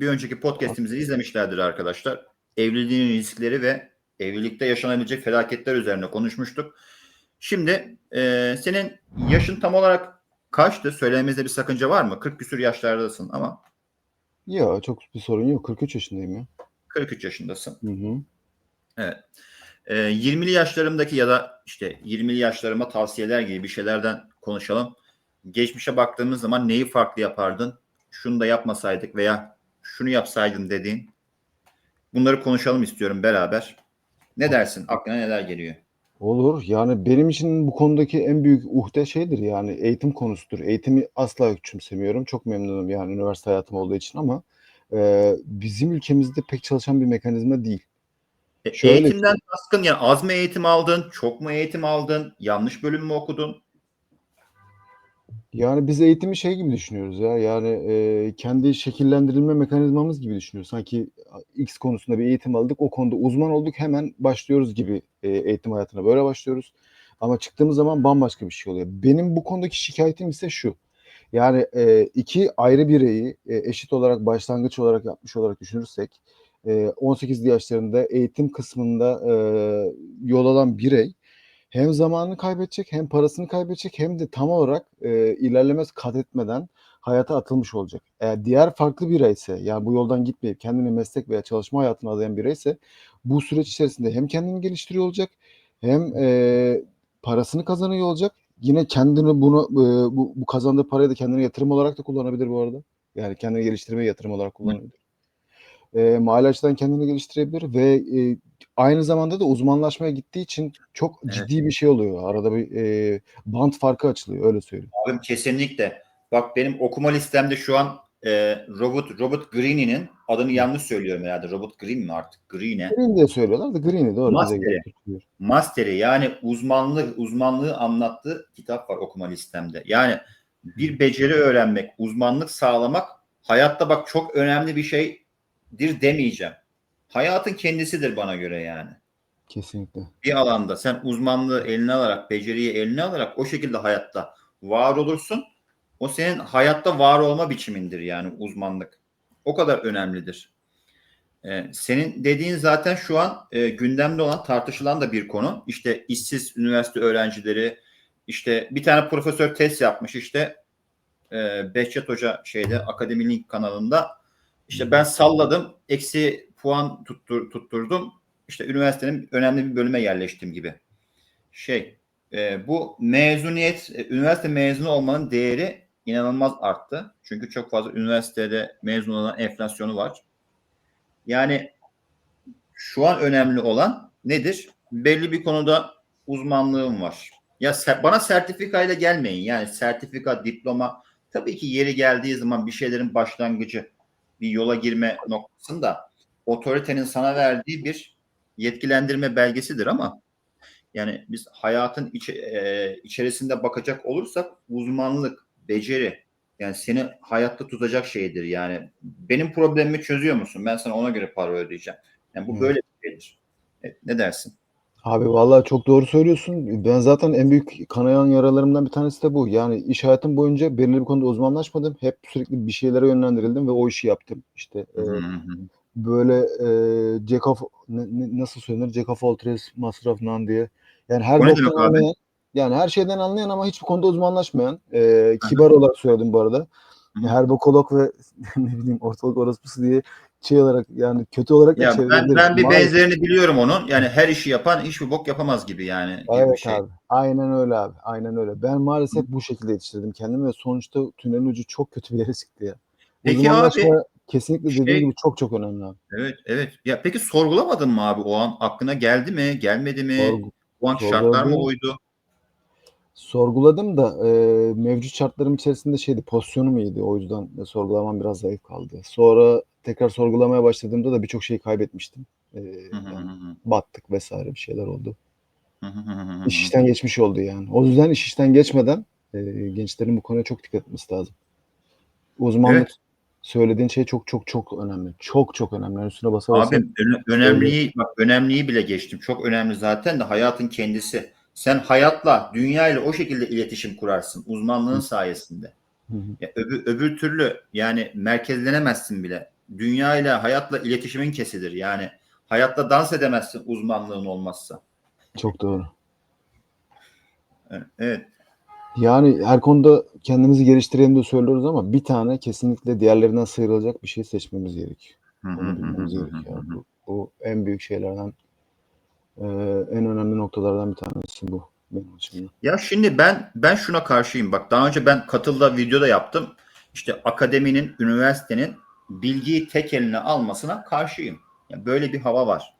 bir önceki podcast'imizi izlemişlerdir arkadaşlar. Evliliğin riskleri ve evlilikte yaşanabilecek felaketler üzerine konuşmuştuk. Şimdi e, senin yaşın tam olarak kaçtı? Söylememizde bir sakınca var mı? 40 küsür yaşlardasın ama Ya çok bir sorun yok. 43 yaşındayım ya. 43 yaşındasın. Hı hı. Evet. E, 20'li yaşlarımdaki ya da işte 20'li yaşlarıma tavsiyeler gibi bir şeylerden konuşalım. Geçmişe baktığımız zaman neyi farklı yapardın? Şunu da yapmasaydık veya şunu yapsaydın dediğin. Bunları konuşalım istiyorum beraber. Ne dersin? Aklına neler geliyor? Olur. Yani benim için bu konudaki en büyük uhde şeydir yani eğitim konusudur. Eğitimi asla küçümsemiyorum. Çok memnunum yani üniversite hayatım olduğu için ama e, bizim ülkemizde pek çalışan bir mekanizma değil. E, Şöyle Eğitimden baskın yani az mı eğitim aldın? Çok mu eğitim aldın? Yanlış bölüm mü okudun? Yani biz eğitimi şey gibi düşünüyoruz ya yani e, kendi şekillendirilme mekanizmamız gibi düşünüyoruz. Sanki X konusunda bir eğitim aldık o konuda uzman olduk hemen başlıyoruz gibi e, eğitim hayatına böyle başlıyoruz. Ama çıktığımız zaman bambaşka bir şey oluyor. Benim bu konudaki şikayetim ise şu. Yani e, iki ayrı bireyi e, eşit olarak başlangıç olarak yapmış olarak düşünürsek e, 18 yaşlarında eğitim kısmında e, yol alan birey hem zamanını kaybedecek hem parasını kaybedecek hem de tam olarak e, ilerlemez kat etmeden hayata atılmış olacak. Eğer diğer farklı bireyse yani bu yoldan gitmeyip kendine meslek veya çalışma hayatına adayan bireyse bu süreç içerisinde hem kendini geliştiriyor olacak hem e, parasını kazanıyor olacak. Yine kendini bunu e, bu, bu kazandığı parayı da kendine yatırım olarak da kullanabilir bu arada. Yani kendini geliştirmeye yatırım olarak kullanabilir. E, mali açıdan kendini geliştirebilir ve e, aynı zamanda da uzmanlaşmaya gittiği için çok Evet. ciddi bir şey oluyor. Arada bir e, bant farkı açılıyor öyle söyleyeyim. Abim kesinlikle. Bak benim okuma listemde şu an e, Robert Robert Greene'nin adını yanlış söylüyorum herhalde. Robert Green mi artık? Green'e. Green diye söylüyorlar da Green'i doğru Master'i. Master'i yani uzmanlık uzmanlığı anlattığı kitap var okuma listemde. Yani bir beceri öğrenmek, uzmanlık sağlamak hayatta bak çok önemli bir şeydir demeyeceğim. Hayatın kendisidir bana göre yani. Kesinlikle. Bir alanda sen uzmanlığı eline alarak, beceriyi eline alarak o şekilde hayatta var olursun. O senin hayatta var olma biçimindir yani uzmanlık. O kadar önemlidir. Ee, senin dediğin zaten şu an e, gündemde olan tartışılan da bir konu. İşte işsiz üniversite öğrencileri, işte bir tane profesör test yapmış işte e, Behçet Hoca şeyde Akademi Link kanalında. İşte ben salladım, eksi puan tuttur, tutturdum. İşte üniversitenin önemli bir bölüme yerleştim gibi. Şey, e, bu mezuniyet, e, üniversite mezunu olmanın değeri inanılmaz arttı. Çünkü çok fazla üniversitede mezun olan enflasyonu var. Yani şu an önemli olan nedir? Belli bir konuda uzmanlığım var. Ya bana sertifikayla gelmeyin. Yani sertifika, diploma tabii ki yeri geldiği zaman bir şeylerin başlangıcı, bir yola girme noktasında otoritenin sana verdiği bir yetkilendirme belgesidir ama yani biz hayatın içi, e, içerisinde bakacak olursak uzmanlık, beceri yani seni hayatta tutacak şeydir yani. Benim problemimi çözüyor musun? Ben sana ona göre para ödeyeceğim. Yani bu Hı. böyle bir şeydir. Evet, ne dersin? Abi vallahi çok doğru söylüyorsun. Ben zaten en büyük kanayan yaralarımdan bir tanesi de bu. Yani iş hayatım boyunca belirli bir konuda uzmanlaşmadım. Hep sürekli bir şeylere yönlendirildim ve o işi yaptım. İşte e, Hı hı. böyle e, Jack of ne- ne- nasıl söylenir? Jack of all trades, master of none diye. Yani her O ne boktan demek abi? anlayan, yani her şeyden anlayan ama hiçbir konuda uzmanlaşmayan. E, kibar olarak söyledim bu arada. Hı. Her bokolog ve ne bileyim ortalık orospusu diye şey olarak yani kötü olarak Ya ben, ben bir Maalesef. benzerini biliyorum onun. Yani her işi yapan hiçbir bok yapamaz gibi yani. gibi Evet şey. abi. Aynen öyle abi. Aynen öyle. Ben maalesef bu şekilde yetiştirdim kendimi ve sonuçta tünelin ucu çok kötü bir yere çıktı ya. Peki abi, kesinlikle dediğim şey- gibi çok çok önemli abi. Evet, evet. Ya peki sorgulamadın mı abi o an? Aklına geldi mi, gelmedi mi? Sorgu- o an şartlar mı oydu? sorguladım da e, mevcut şartlarım içerisinde şeydi pozisyonum iyiydi. O yüzden de sorgulamam biraz zayıf kaldı. Sonra tekrar sorgulamaya başladığımda da birçok şeyi kaybetmiştim. E, hı yani battık vesaire bir şeyler oldu. İş işten geçmiş oldu yani. O yüzden iş işten geçmeden e, gençlerin bu konuya çok dikkat etmesi lazım. Uzmanlık Evet. söylediğin şey çok çok çok önemli. Çok çok önemli. Üstüne basa basa. Abi öne- önemliyi bak önemliyi bile geçtim. Çok önemli zaten de hayatın kendisi. Sen hayatla, dünyayla o şekilde iletişim kurarsın uzmanlığın sayesinde. Hı hı. Ya öbür, öbür türlü yani merkezlenemezsin bile. Dünya ile hayatla iletişimin kesilir. Yani hayatta dans edemezsin uzmanlığın olmazsa. Çok doğru. Evet. Yani her konuda kendimizi geliştirelim de söylüyoruz ama bir tane kesinlikle diğerlerinden sıyrılacak bir şey seçmemiz gerekiyor. Onu bilmemiz gerekiyor. Bu, bu en büyük şeylerden, e, en önemli noktalardan bir tanesi bu benim açımdan. Ya şimdi ben ben şuna karşıyım. Bak daha önce ben katılda videoda yaptım. İşte akademinin, üniversitenin bilgiyi tek eline almasına karşıyım. Yani böyle bir hava var.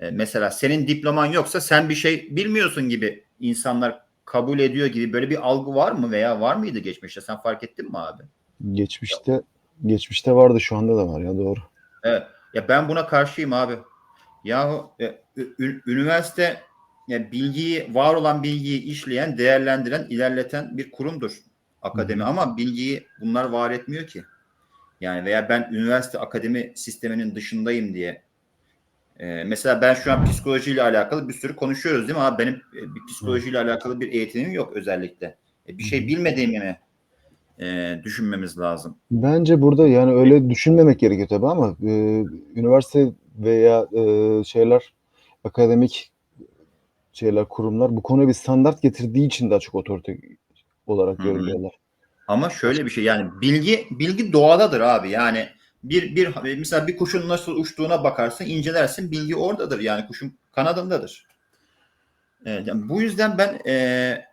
E, mesela senin diploman yoksa sen bir şey bilmiyorsun gibi insanlar kabul ediyor gibi böyle bir algı var mı veya var mıydı geçmişte? Sen fark ettin mi abi? Geçmişte geçmişte vardı şu anda da var ya doğru. Evet. Ya ben buna karşıyım abi. Yahu e, üniversite ya bilgiyi, var olan bilgiyi işleyen, değerlendiren, ilerleten bir kurumdur akademi hı. ama bilgiyi bunlar var etmiyor ki. Yani veya ben üniversite akademi sisteminin dışındayım diye. e, mesela ben şu an psikolojiyle alakalı bir sürü konuşuyoruz değil mi abi? Benim e, bir psikolojiyle alakalı bir eğitimim yok özellikle. E, bir şey bilmediğimi mi e, düşünmemiz lazım? Bence burada yani öyle düşünmemek gerekiyor tabii ama e, üniversite veya e, şeyler akademik şeyler kurumlar bu konuya bir standart getirdiği için daha çok otorite olarak görülüyorlar. Ama şöyle bir şey yani bilgi bilgi doğadadır abi. Yani bir bir mesela bir kuşun nasıl uçtuğuna bakarsın, incelersin. Bilgi oradadır. Yani kuşun kanadındadır. Evet, yani bu yüzden ben e,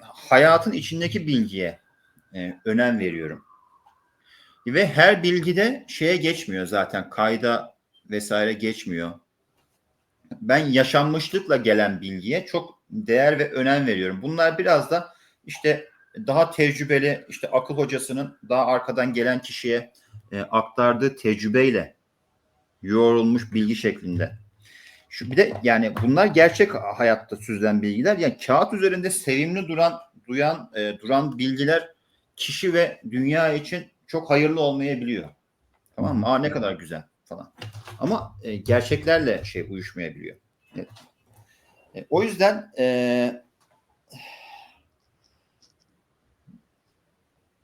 hayatın içindeki bilgiye e, önem veriyorum. Ve her bilgide şeye geçmiyor zaten. Kayda vesaire geçmiyor. Ben yaşanmışlıkla gelen bilgiye çok değer ve önem veriyorum. Bunlar biraz da işte daha tecrübeli işte akıl hocasının daha arkadan gelen kişiye e, aktardığı tecrübeyle yoğrulmuş bilgi şeklinde. Şu bir de yani bunlar gerçek hayatta süzülen bilgiler. Yani kağıt üzerinde sevimli duran duyan e, duran bilgiler kişi ve dünya için çok hayırlı olmayabiliyor. Tamam mı? Aa ne kadar güzel falan. Ama e, gerçeklerle şey uyuşmayabiliyor. Evet. E, o yüzden e,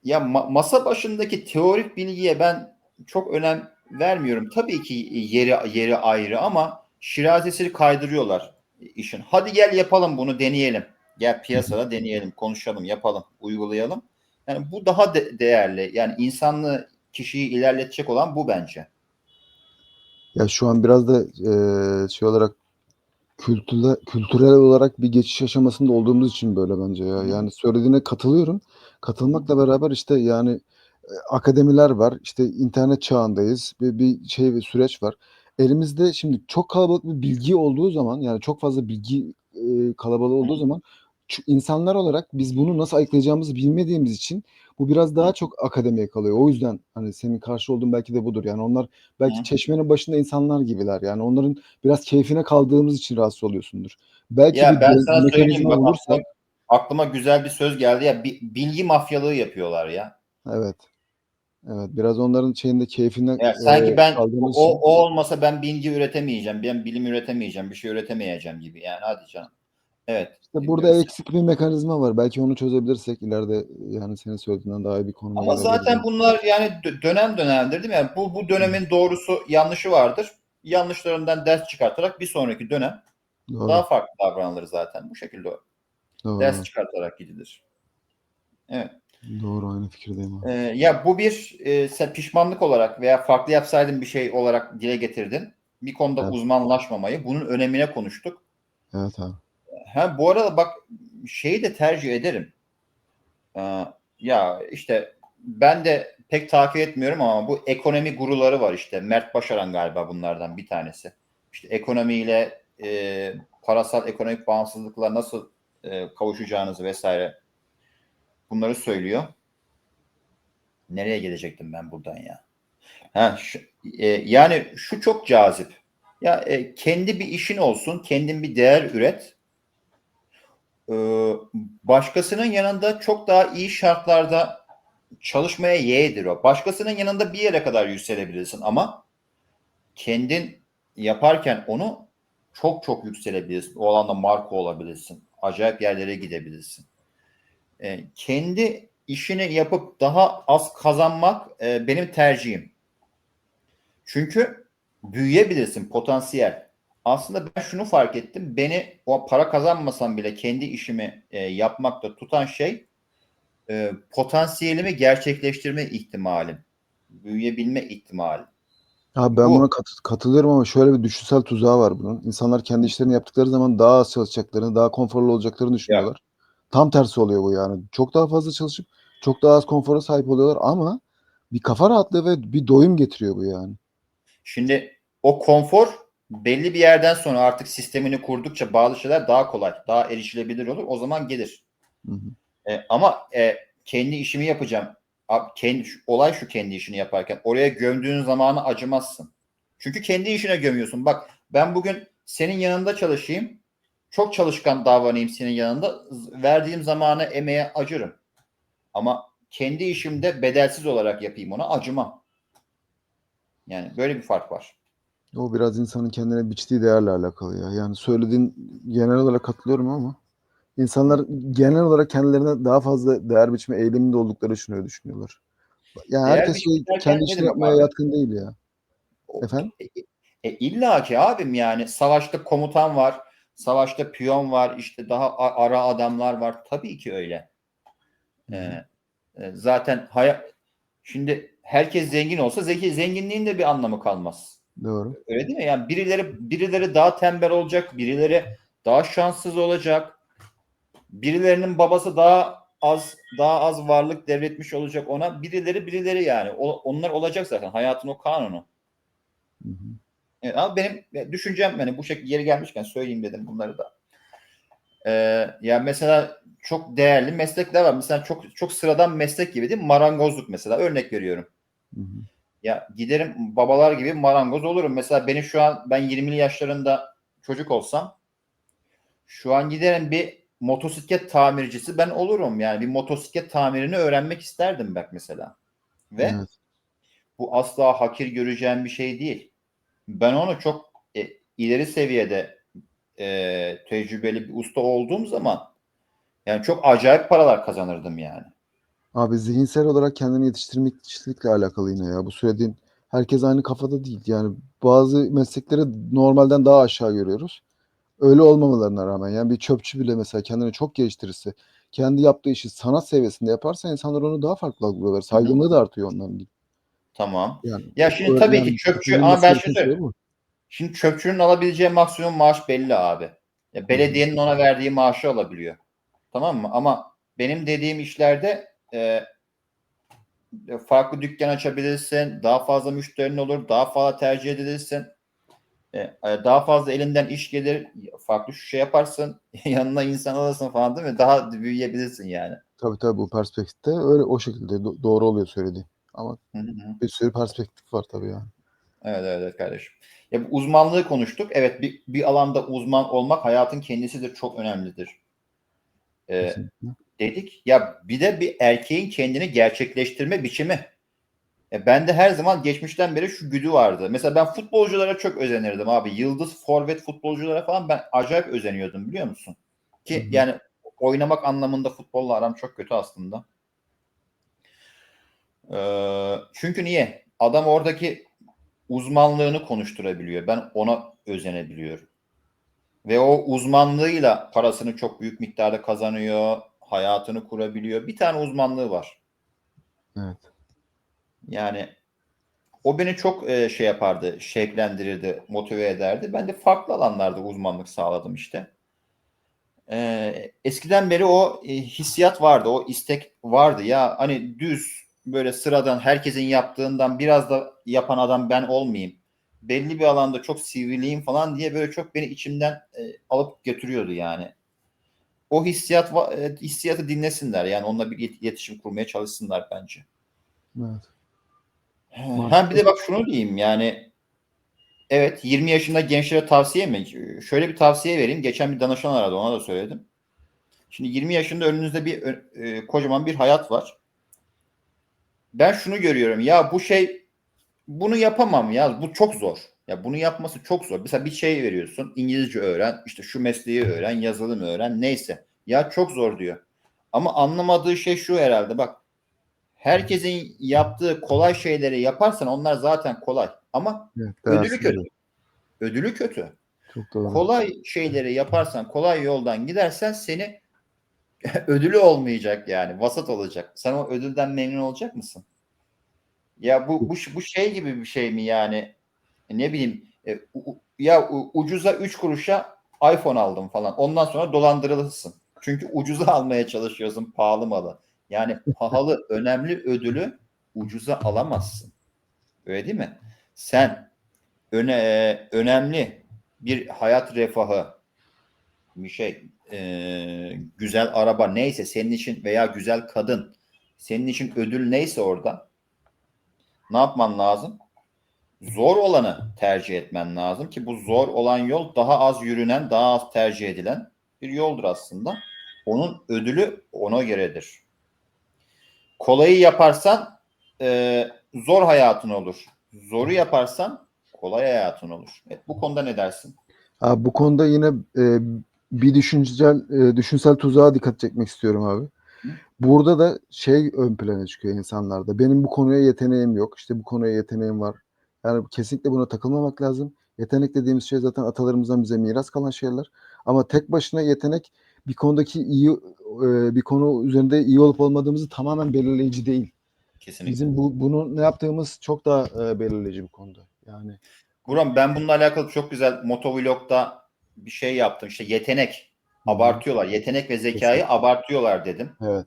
ya ma- masa başındaki teorik bilgiye ben çok önem vermiyorum. Tabii ki yeri yeri ayrı ama şirazesini kaydırıyorlar işin. Hadi gel yapalım bunu deneyelim. Gel piyasada deneyelim, konuşalım, yapalım, uygulayalım. Yani bu daha de- değerli. Yani insanlığı kişiyi ilerletecek olan bu bence. Ya şu an biraz da e, şey olarak kültürel, kültürel olarak bir geçiş aşamasında olduğumuz için böyle bence ya. Yani söylediğine katılıyorum. Katılmakla beraber işte yani e, akademiler var. İşte internet çağındayız. Bir, bir şey ve süreç var. Elimizde şimdi çok kalabalık bir bilgi olduğu zaman yani çok fazla bilgi e, kalabalığı olduğu zaman insanlar olarak biz bunu nasıl ayıklayacağımızı bilmediğimiz için bu biraz daha çok akademiye kalıyor. O yüzden hani senin karşı olduğun belki de budur. Yani onlar belki Hı. çeşmenin başında insanlar gibiler. Yani onların biraz keyfine kaldığımız için rahatsız oluyorsundur. Belki Ya bir ben sana söyleyeyim bak olursa aklıma, aklıma güzel bir söz geldi ya bi- bilgi mafyalığı yapıyorlar ya. evet. Evet biraz onların şeyinde keyfine Ya sanki e, ben o, için o olmasa ben bilgi üretemeyeceğim, ben bilim üretemeyeceğim, bir şey üretemeyeceğim gibi. Yani hadi canım. Evet. işte burada eksik bir mekanizma var. Belki onu çözebilirsek ileride yani senin söylediğinden daha iyi bir konuma Ama zaten bunlar yani dö- dönem dönemdir değil mi? Yani bu bu dönemin doğrusu yanlışı vardır. Yanlışlarından ders çıkartarak bir sonraki dönem Doğru. daha farklı davranılır zaten. Bu şekilde Doğru. ders çıkartarak gidilir. Evet. Doğru aynı fikirdeyim abi. Ee, ya bu bir e, sen pişmanlık olarak veya farklı yapsaydın bir şey olarak dile getirdin. Bir konuda Evet. uzmanlaşmamayı, bunun önemine konuştuk. Evet abi. Ha bu arada bak şeyi de tercih ederim. Ee, ya işte ben de pek takip etmiyorum ama bu ekonomi guruları var işte. Mert Başaran galiba bunlardan bir tanesi. İşte ekonomiyle e, parasal ekonomik bağımsızlıkla nasıl e, kavuşacağınızı vesaire bunları söylüyor. Nereye gelecektim ben buradan ya? Ha, şu- e, yani şu çok cazip. Ya e, kendi bir işin olsun, kendin bir değer üret. Ee, başkasının yanında çok daha iyi şartlarda çalışmaya yeğdir o. Başkasının yanında bir yere kadar yükselebilirsin ama kendin yaparken onu çok çok yükselebilirsin. O alanda marka olabilirsin. Acayip yerlere gidebilirsin. Ee, kendi işini yapıp daha az kazanmak e, benim tercihim. Çünkü büyüyebilirsin potansiyel. Aslında ben şunu fark ettim. Beni o para kazanmasam bile kendi işimi e, yapmakta tutan şey e, potansiyelimi gerçekleştirme ihtimalim. Büyüyebilme ihtimalim. Abi ben Bu- buna kat- katılıyorum ama şöyle bir düşünsel tuzağı var bunun. İnsanlar kendi işlerini yaptıkları zaman daha az çalışacaklarını, daha konforlu olacaklarını düşünüyorlar. Tam tersi oluyor bu yani. Çok daha fazla çalışıp çok daha az konfora sahip oluyorlar ama bir kafa rahatlığı ve bir doyum getiriyor bu yani. Şimdi o konfor belli bir yerden sonra artık sistemini kurdukça bazı şeyler daha kolay, daha erişilebilir olur. O zaman gelir. Hı hı. E, ama e, kendi işimi yapacağım. Abi, kendi, olay şu kendi işini yaparken. Oraya gömdüğün zamanı acımazsın. Çünkü kendi işine gömüyorsun. Bak ben bugün senin yanında çalışayım. Çok çalışkan davranayım senin yanında. Verdiğim zamanı emeğe acırım. Ama kendi işimde bedelsiz olarak yapayım ona acımam. Yani böyle bir fark var. O biraz insanın kendine biçtiği değerle alakalı ya. Yani söylediğin genel olarak katılıyorum ama insanlar genel olarak kendilerine daha fazla değer biçme eğiliminde oldukları düşünüyor düşünüyorlar. Yani Değer herkes şey, kendi işini yapmaya abi? yatkın değil ya. Efendim? E, e, illa ki abim yani savaşta komutan var, savaşta piyon var, işte daha ara adamlar var. Tabii ki öyle. Ee, e, zaten hayat şimdi herkes zengin olsa zeki zenginliğin de bir anlamı kalmaz. Doğru. Öyle değil mi? Yani birileri birileri daha tembel olacak, birileri daha şanssız olacak. Birilerinin babası daha az daha az varlık devretmiş olacak ona. Birileri birileri yani. O, onlar olacak zaten. Hayatın o kanunu. Hı hı. Evet, ama benim düşüncem hani bu şekilde yeri gelmişken söyleyeyim dedim bunları da. Ee, ya mesela çok değerli meslekler var. Mesela çok çok sıradan meslek gibi değil mi? Marangozluk mesela örnek veriyorum. Hı hı. Ya giderim babalar gibi marangoz olurum. Mesela beni şu an ben 20'li yaşlarında çocuk olsam şu an giderim bir motosiklet tamircisi ben olurum. Yani bir motosiklet tamirini öğrenmek isterdim bak mesela. Ve Evet. bu asla hakir göreceğim bir şey değil. Ben onu çok e, ileri seviyede e, tecrübeli bir usta olduğum zaman yani çok acayip paralar kazanırdım yani. Abi zihinsel olarak kendini yetiştirmekle alakalı yine ya. Bu söylediğin herkes aynı kafada değil. Yani bazı meslekleri normalden daha aşağı görüyoruz. Öyle olmamalarına rağmen yani bir çöpçü bile mesela kendini çok geliştirirse, kendi yaptığı işi sanat seviyesinde yaparsa insanlar onu daha farklı algılıyorlar. Saygınlığı da artıyor ondan. Tamam. Yani Ya şimdi tabii yani ki çöpçü ama ben şunu şey söyleyeyim. Şimdi çöpçünün alabileceği maksimum maaş belli abi. Ya belediyenin ona verdiği maaşı alabiliyor. Tamam mı? Ama benim dediğim işlerde e, farklı dükkan açabilirsin, daha fazla müşterin olur, daha fazla tercih edilirsin. E, e, daha fazla elinden iş gelir, farklı şu şey yaparsın, yanına insan alırsın falan değil mi? Daha büyüyebilirsin yani. Tabii tabii bu perspektifte öyle o şekilde do- doğru oluyor söylediğin. Ama Hı hı. bir sürü perspektif var tabii yani. Evet, evet evet kardeşim. Ya bu uzmanlığı konuştuk. Evet bir, bir alanda uzman olmak hayatın kendisidir. Çok önemlidir. Ee, Kesinlikle. Dedik. Ya bir de bir erkeğin kendini gerçekleştirme biçimi. E ben de her zaman geçmişten beri şu güdü vardı. Mesela ben futbolculara çok özenirdim abi. Yıldız forvet futbolculara falan ben acayip özeniyordum biliyor musun? Ki Hı hı. yani oynamak anlamında futbolla aram çok kötü aslında. Ee, çünkü niye? Adam oradaki uzmanlığını konuşturabiliyor. Ben ona özenebiliyorum. Ve o uzmanlığıyla parasını çok büyük miktarda kazanıyor, hayatını kurabiliyor. Bir tane uzmanlığı var. Evet. Yani o beni çok e, şey yapardı, şevklendirirdi, motive ederdi. Ben de farklı alanlarda uzmanlık sağladım işte. E, eskiden beri o e, hissiyat vardı, o istek vardı. Ya hani düz böyle sıradan herkesin yaptığından biraz da yapan adam ben olmayayım. Belli bir alanda çok sivrileyim falan diye böyle çok beni içimden e, alıp götürüyordu yani. O hissiyat e, hissiyatı dinlesinler yani onunla bir ilet- iletişim kurmaya çalışsınlar bence. Evet. Ha bir de bak şunu diyeyim yani evet 20 yaşında gençlere tavsiye mi? Şöyle bir tavsiye vereyim. Geçen bir danışan aradı ona da söyledim. Şimdi 20 yaşında önünüzde bir e, kocaman bir hayat var. Ben şunu görüyorum ya bu şey bunu yapamam ya bu çok zor. Ya bunu yapması çok zor. Mesela bir şey veriyorsun İngilizce öğren işte şu mesleği öğren yazılım öğren neyse. Ya çok zor diyor. Ama anlamadığı şey şu herhalde bak herkesin yaptığı kolay şeyleri yaparsan onlar zaten kolay. Ama Evet, ödülü kötü. ödülü kötü. Çok doğru. Kolay şeyleri yaparsan, kolay yoldan gidersen seni ödülü olmayacak yani. Vasat olacak. Sen o ödülden memnun olacak mısın? Ya bu bu, bu şey gibi bir şey mi yani? Ne bileyim e, u- ya u- ucuza 3 kuruşa iPhone aldım falan. Ondan sonra dolandırılırsın. Çünkü ucuza almaya çalışıyorsun pahalı malı. Yani pahalı önemli ödülü ucuza alamazsın. Öyle değil mi? Sen öne, e, önemli bir hayat refahı bir şey e, güzel araba neyse senin için veya güzel kadın senin için ödül neyse orada ne yapman lazım? Zor olanı tercih etmen lazım ki bu zor olan yol daha az yürünen, daha az tercih edilen bir yoldur aslında. Onun ödülü ona göredir. Kolayı yaparsan e, zor hayatın olur. Zoru yaparsan kolay hayatın olur. Evet, bu konuda ne dersin? Abi bu konuda yine e, bir düşünsel e, düşünsel tuzağa dikkat çekmek istiyorum abi. Hı. Burada da şey ön plana çıkıyor insanlarda. Benim bu konuya yeteneğim yok. İşte bu konuya yeteneğim var. Yani kesinlikle buna takılmamak lazım. Yetenek dediğimiz şey zaten atalarımızdan bize miras kalan şeyler. Ama tek başına yetenek bir konudaki iyi e, bir konu üzerinde iyi olup olmadığımızı tamamen belirleyici değil. Kesinlikle. Bizim bu bunu ne yaptığımız çok daha e, belirleyici bu konuda. Yani Buram ben bununla alakalı çok güzel motovlogda bir şey yaptım. İşte yetenek abartıyorlar. Yetenek ve zekayı Kesinlikle. abartıyorlar dedim. evet.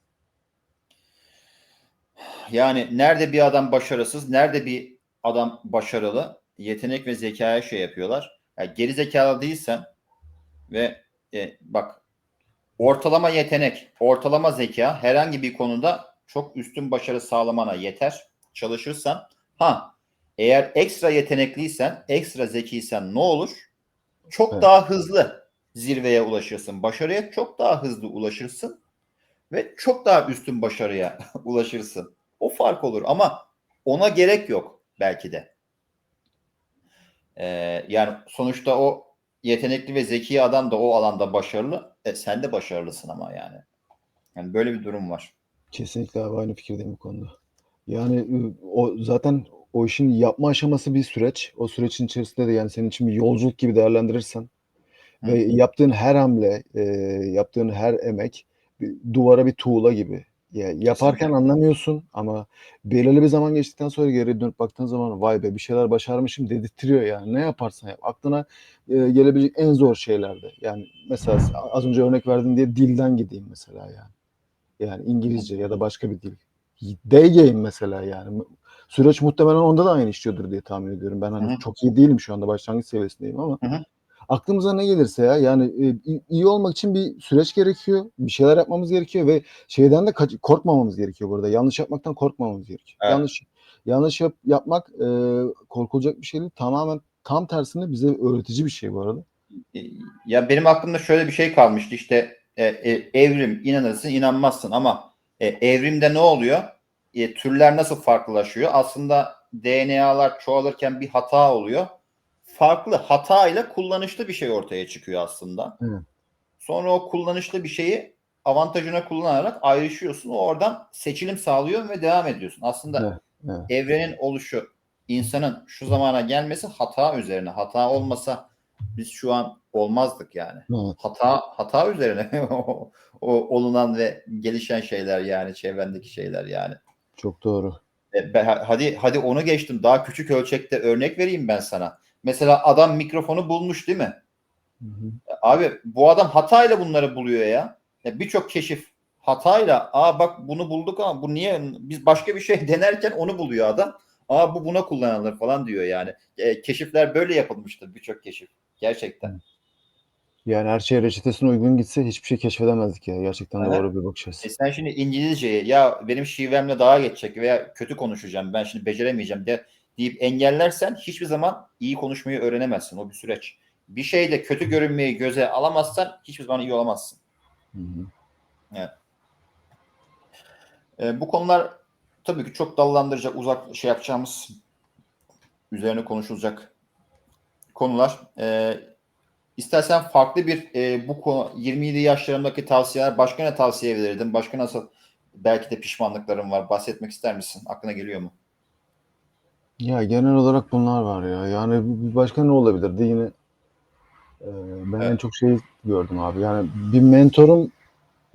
Yani nerede bir adam başarısız, nerede bir adam başarılı, yetenek ve zekaya şey yapıyorlar. Yani geri zekalı değilsen ve e, bak ortalama yetenek, ortalama zeka herhangi bir konuda çok üstün başarı sağlamana yeter. Çalışırsan ha eğer ekstra yetenekliysen, ekstra zekiysen ne olur? Çok Evet. daha hızlı zirveye ulaşırsın. Başarıya çok daha hızlı ulaşırsın ve çok daha üstün başarıya ulaşırsın. O fark olur ama ona gerek yok belki de. Ee, yani sonuçta o yetenekli ve zeki adam da o alanda başarılı. E, sen de başarılısın ama yani. Yani böyle bir durum var. Kesinlikle abi aynı fikirdeyim bu konuda. Yani ı, o zaten o işin yapma aşaması bir süreç. O sürecin içerisinde de yani senin için bir yolculuk gibi değerlendirirsen Hı. ve yaptığın her hamle, e, yaptığın her emek bir duvara bir tuğla gibi. Ya, yaparken Kesinlikle. anlamıyorsun ama belirli bir zaman geçtikten sonra geri dönüp baktığın zaman vay be bir şeyler başarmışım dedirtiyor yani. Ne yaparsan yap. Aklına e, gelebilecek en zor şeylerde. Yani mesela az önce örnek verdim diye dilden gideyim mesela yani. Yani İngilizce ya da başka bir dil. D-game mesela yani. Süreç muhtemelen onda da aynı işliyordur diye tahmin ediyorum. Ben hani Hı hı. çok iyi değilim şu anda başlangıç seviyesindeyim ama Hı hı. Aklımıza ne gelirse ya yani e, iyi olmak için bir süreç gerekiyor. Bir şeyler yapmamız gerekiyor ve şeyden de kaç- korkmamamız gerekiyor burada. Yanlış yapmaktan korkmamamız gerekiyor. Evet. Yanlış yanlış yap, yapmak e, korkulacak bir şey değil. Tamamen tam tersine bize öğretici bir şey bu arada. E, Ya benim aklımda şöyle bir şey kalmıştı işte e, e, evrim inanırsın inanmazsın ama e, evrimde ne oluyor? E, türler nasıl farklılaşıyor? Aslında DNA'lar çoğalırken bir hata oluyor. Farklı hatayla kullanışlı bir şey ortaya çıkıyor aslında. Evet. Sonra o kullanışlı bir şeyi avantajına kullanarak ayrışıyorsun. O oradan seçilim sağlıyor ve devam ediyorsun. Aslında Evet, evet. evrenin oluşu, insanın şu zamana gelmesi hata üzerine. Hata olmasa biz şu an olmazdık yani. Evet. Hata hata üzerine o, o olunan ve gelişen şeyler yani çevrendeki şeyler yani. Çok doğru. E, ben- hadi hadi onu geçtim. Daha küçük ölçekte örnek vereyim ben sana. Mesela adam mikrofonu bulmuş değil mi? Hı hı. Abi bu adam hatayla bunları buluyor ya. ya Birçok keşif hatayla aa bak bunu bulduk ama bu niye biz başka bir şey denerken onu buluyor adam. Aa bu buna kullanılır falan diyor yani. E, keşifler böyle yapılmıştır birçok keşif. Gerçekten. Yani her şey reçetesine uygun gitse hiçbir şey keşfedemezdik ya. Gerçekten Aynen. doğru bir bakış açısı. E sen şimdi İngilizceyi ya benim şivemle daha geçecek veya kötü konuşacağım ben şimdi beceremeyeceğim de deyip engellersen hiçbir zaman iyi konuşmayı öğrenemezsin. O bir süreç. Bir şeyde kötü görünmeyi göze alamazsan hiçbir zaman iyi olamazsın. Hı hı. E, bu konular tabii ki çok dallandıracak, uzak şey yapacağımız, üzerine konuşulacak konular. E, istersen farklı bir e, bu konu 27 yaşlarımdaki tavsiyeler başka ne tavsiye verirdin? Başka nasıl belki de pişmanlıkların var. Bahsetmek ister misin? Aklına geliyor mu? Ya genel olarak bunlar var ya. Yani bir başka ne olabilirdi? Yine e, ben en Evet. çok şey gördüm abi. Yani bir mentorum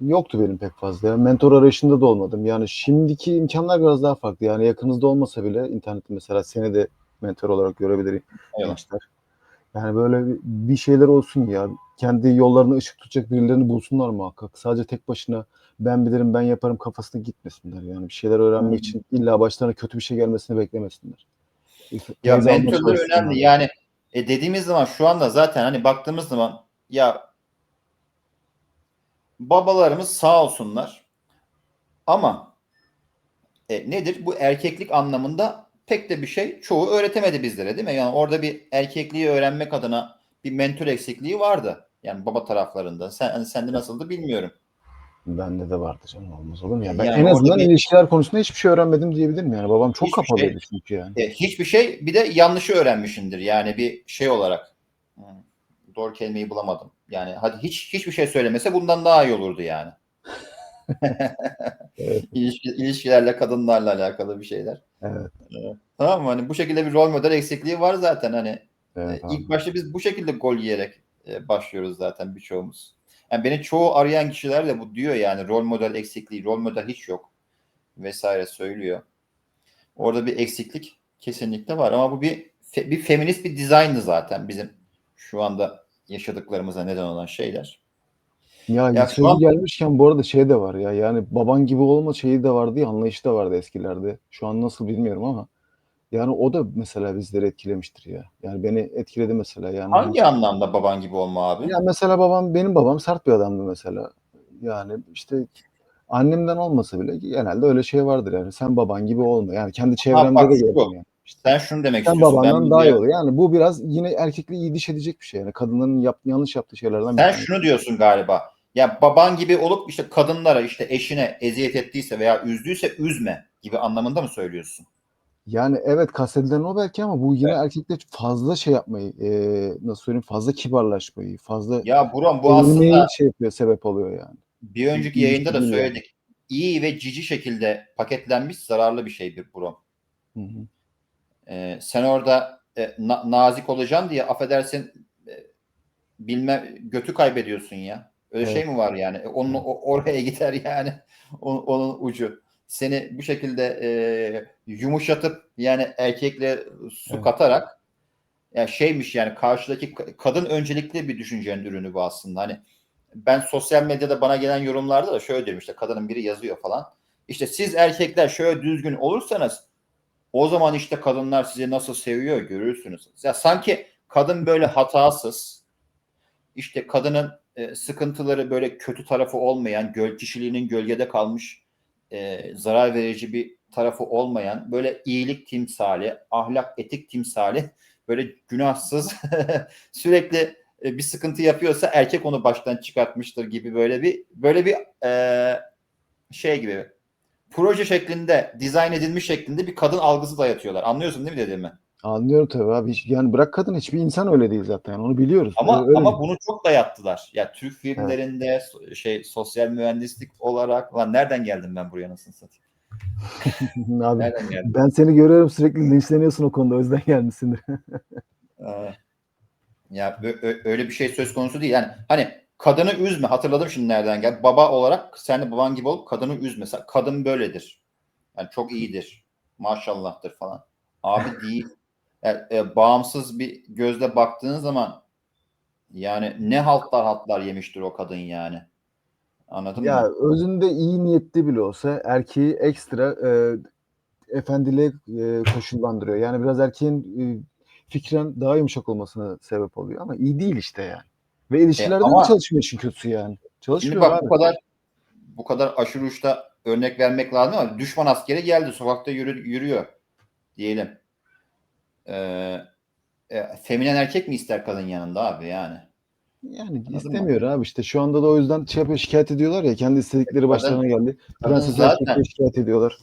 yoktu benim pek fazla. ya. Mentor arayışında da olmadım. Yani şimdiki imkanlar biraz daha farklı. Yani yakınızda olmasa bile internette mesela seni de mentor olarak görebilir Evet. gençler. Yani böyle bir- bir şeyler olsun ya. Kendi yollarına ışık tutacak birilerini bulsunlar muhakkak. Sadece tek başına ben bilirim ben yaparım kafasına gitmesinler. Yani bir şeyler öğrenmek Hı. için illa başlarına kötü bir şey gelmesini beklemesinler. Ya çalışsınlar. önemli. Yani e, dediğimiz zaman şu anda zaten hani baktığımız zaman ya babalarımız sağ olsunlar ama e, nedir? Bu erkeklik anlamında pek de bir şey çoğu öğretemedi bizlere değil mi? Yani orada bir erkekliği öğrenmek adına bir mentor eksikliği vardı. Yani baba taraflarında. Sen, hani sende nasıldı bilmiyorum. Bende de vardı canım olmaz olur mu ya? Ben Yani en azından bir- ilişkiler konusunda hiçbir şey öğrenmedim diyebilirim yani. Babam çok Hiçbir kapalıydı şey- çünkü yani. E, hiçbir şey bir de yanlışı öğrenmişindir. Yani bir şey olarak. Doğru kelimeyi bulamadım. Yani hadi hiç hiçbir şey söylemese bundan daha iyi olurdu yani. Evet. İlişki, ilişkilerle kadınlarla alakalı bir şeyler. Evet. Evet. Tamam mı? Hani bu şekilde bir rol model eksikliği var zaten. Hani Evet e, ilk başta biz bu şekilde gol yiyerek e, başlıyoruz zaten birçoğumuz. Yani beni çoğu arayan kişiler de bu diyor yani rol model eksikliği, rol model hiç yok vesaire söylüyor. Orada bir eksiklik kesinlikle var ama bu bir fe- bir feminist bir dizayndı zaten bizim şu anda yaşadıklarımıza neden olan şeyler. Ya, Ya şu sözü an- gelmişken bu arada şey de var ya yani baban gibi olma şeyi de vardı ya anlayışı da vardı eskilerde. Şu an nasıl bilmiyorum ama yani o da mesela bizleri etkilemiştir ya. Yani beni etkiledi mesela yani. Hangi anlamda baban gibi olma abi? Ya mesela babam benim babam sert bir adamdı mesela. Yani işte annemden olmasa bile genelde öyle şey vardır yani sen baban gibi olma. Yani kendi çevremde bak de şu. gördüm yani. Sen şunu demek sen istiyorsun. babandan ben daha iyi buraya- olur. Yani bu biraz yine erkekliği iyi diş edecek bir şey. Yani kadınların yap, yanlış yaptığı şeylerden bir Sen tanesi. şunu diyorsun galiba. Ya baban gibi olup işte kadınlara işte eşine eziyet ettiyse veya üzdüyse üzme gibi anlamında mı söylüyorsun? Yani evet kastedilen o belki ama bu yine erkekte fazla şey yapmayı, eee, nasıl söyleyeyim fazla kibarlaşmayı, fazla Ya Buram bu aslında şey yapıyor, sebep oluyor yani. bir önceki İyi yayında da değil yani. söyledik. İyi ve cici şekilde paketlenmiş zararlı bir şey. Hı hı. Ee, sen orada e, na- nazik olacaksın diye affedersin e, bilme götü kaybediyorsun ya. Öyle Evet. şey mi var yani? E, Onun o- oraya gider yani onun, onun ucu. Seni bu şekilde e, yumuşatıp yani erkekle su Evet. katarak ya şeymiş yani karşıdaki ka- kadın öncelikli bir düşüncenin ürünü bu aslında. Hani ben sosyal medyada bana gelen yorumlarda da şöyle diyorum işte kadının biri yazıyor falan. İşte siz erkekler şöyle düzgün olursanız o zaman işte kadınlar sizi nasıl seviyor görürsünüz. Ya sanki kadın böyle hatasız, işte kadının e, sıkıntıları böyle kötü tarafı olmayan, göl kişiliğinin gölgede kalmış, e, zarar verici bir tarafı olmayan, böyle iyilik timsali, ahlak, etik timsali, böyle günahsız, sürekli e, bir sıkıntı yapıyorsa erkek onu baştan çıkartmıştır gibi böyle bir böyle bir e, şey gibi proje şeklinde, dizayn edilmiş şeklinde bir kadın algısı dayatıyorlar. Anlıyorsun değil mi dediğimi? Anlıyorum tabii abi. Hiç- Yani bırak kadın hiçbir insan öyle değil zaten. Onu biliyoruz. Ama Ee, öyle ama bunu çok dayattılar. Ya Türk Evet. filmlerinde so- şey sosyal mühendislik olarak lan nereden geldim ben buraya nasıl satayım? abi Nereden geldim? ben seni görüyorum sürekli linçleniyorsun o konuda. O yüzden gelmişsindir. Aa, ya öyle bir şey söz konusu değil. Yani hani kadını üzme. Hatırladım şimdi nereden gel. Baba olarak sen de baban gibi olup kadını üzme. Kadın böyledir. Yani çok iyidir. Maşallahdır falan. Abi değil. Yani, e, bağımsız bir gözle baktığın zaman yani ne haltlar haltlar yemiştir o kadın yani. Anladın Ya mı? özünde iyi niyetli bile olsa erkeği ekstra e, efendiliğe e, koşullandırıyor. Yani biraz erkeğin e, fikren daha yumuşak olmasına sebep oluyor ama iyi değil işte yani. Ve ilişkilerde ama- de çalışmıyor işin kötüsü yani. Şimdi Çalışmıyor bak abi. bu kadar bu kadar aşırı uçta örnek vermek lazım ama düşman askeri geldi sokakta yürü, yürüyor diyelim. Ee, e, feminen erkek mi ister kadın yanında abi yani? Yani mı? istemiyor abi işte. Şu anda da o yüzden şey yapıyor, şikayet ediyorlar ya. Kendi istedikleri başlarına geldi. kadın Prenses zaten- şikayet ediyorlar.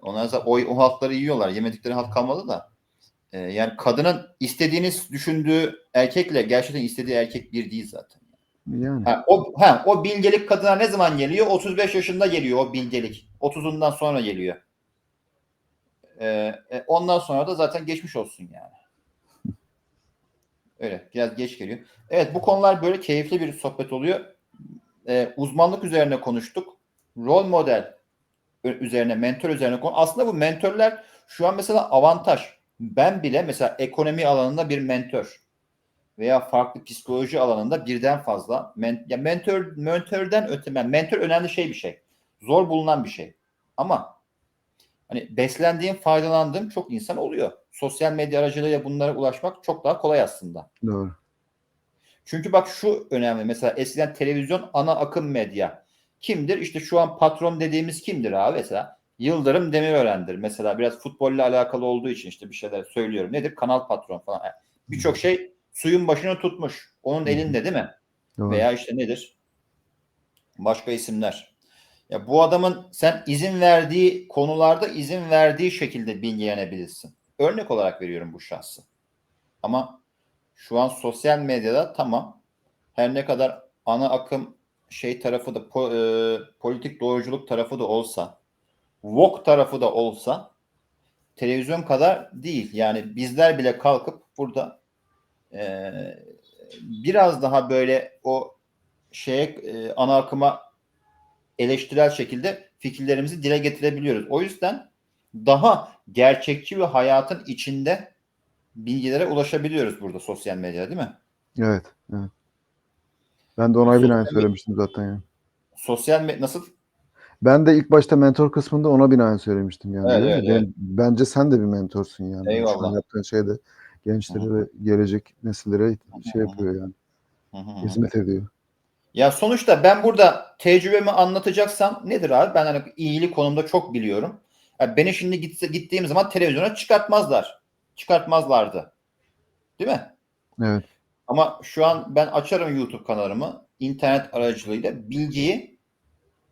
Onlar da o, o halkları yiyorlar. Yemedikleri halk kalmadı da. Ee, yani kadının istediğini düşündüğü erkekle gerçekten istediği erkek bir değil zaten. Yani. Ha, o, ha, o bilgelik kadına ne zaman geliyor? 35 yaşında geliyor o bilgelik. 30'undan sonra geliyor. Ee, e, ondan sonra da zaten geçmiş olsun yani. Öyle biraz geç geliyor. Evet bu konular böyle keyifli bir sohbet oluyor. Ee, uzmanlık üzerine konuştuk. Rol model üzerine, mentor üzerine konu. Aslında bu mentörler şu an mesela avantaj. Ben bile mesela ekonomi alanında bir mentor veya farklı psikoloji alanında birden fazla men, ya mentor mentörden öte yani mentor önemli şey bir şey. Zor bulunan bir şey. Ama hani beslendiğim, faydalandığım çok insan oluyor. Sosyal medya aracılığıyla bunlara ulaşmak çok daha kolay aslında. Doğru. Çünkü bak şu önemli. Mesela eskiden televizyon ana akım medya. Kimdir? İşte şu an patron dediğimiz kimdir abi mesela? Yıldırım Demirören'dir. Mesela biraz futbolla alakalı olduğu için işte bir şeyler söylüyorum. Nedir? Kanal patron falan. Yani Birçok şey suyun başını tutmuş. Onun elinde değil mi? Doğru. Veya işte nedir? Başka isimler. Ya bu adamın sen izin verdiği konularda izin verdiği şekilde bilgilenebilirsin. Örnek olarak veriyorum bu şahsı. Ama şu an sosyal medyada tamam her ne kadar ana akım şey tarafı da po- e, politik doğruculuk tarafı da olsa Vogue tarafı da olsa televizyon kadar değil. Yani bizler bile kalkıp burada e, biraz daha böyle o şeye e, ana akıma eleştirel şekilde fikirlerimizi dile getirebiliyoruz. O yüzden daha gerçekçi ve hayatın içinde bilgilere ulaşabiliyoruz burada sosyal medyada değil mi? Evet. evet. Ben de ona binaen söylemiştim zaten yani. Sosyal medya nasıl? Ben de ilk başta mentor kısmında ona binaen söylemiştim yani. Evet, evet, Ben- Bence sen de bir mentorsun yani. Şu an Eyvallah. yaptığın şey de gençlere ve gelecek nesillere şey yapıyor yani. Hı hı hı. Hizmet ediyor. Ya sonuçta ben burada tecrübemi anlatacaksam nedir abi? Ben hani iyilik konumda çok biliyorum. Ya beni şimdi gitse, gittiğim zaman televizyona çıkartmazlar. Çıkartmazlardı. Değil mi? Evet. Ama şu an ben açarım YouTube kanalımı. internet aracılığıyla bilgiyi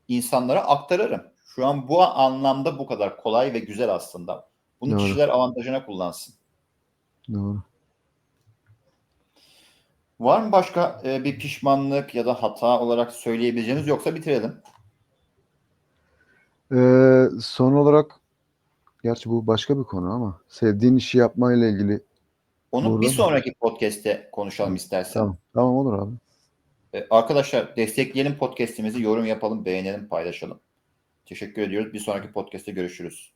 insanlara aktarırım. Şu an bu anlamda bu kadar kolay ve güzel aslında. Bunu Doğru. kişiler avantajına kullansın. Doğru. Var mı başka e, bir pişmanlık ya da hata olarak söyleyebileceğiniz yoksa bitirelim. Ee, son olarak gerçi bu başka bir konu ama sevdiğin işi yapmayla ilgili Onu Burada bir sonraki podcast'te konuşalım istersen. tamam. Tamam olur abi. Ee, arkadaşlar destekleyelim podcast'imizi, yorum yapalım, beğenelim, paylaşalım. Teşekkür ediyoruz. Bir sonraki podcast'te görüşürüz.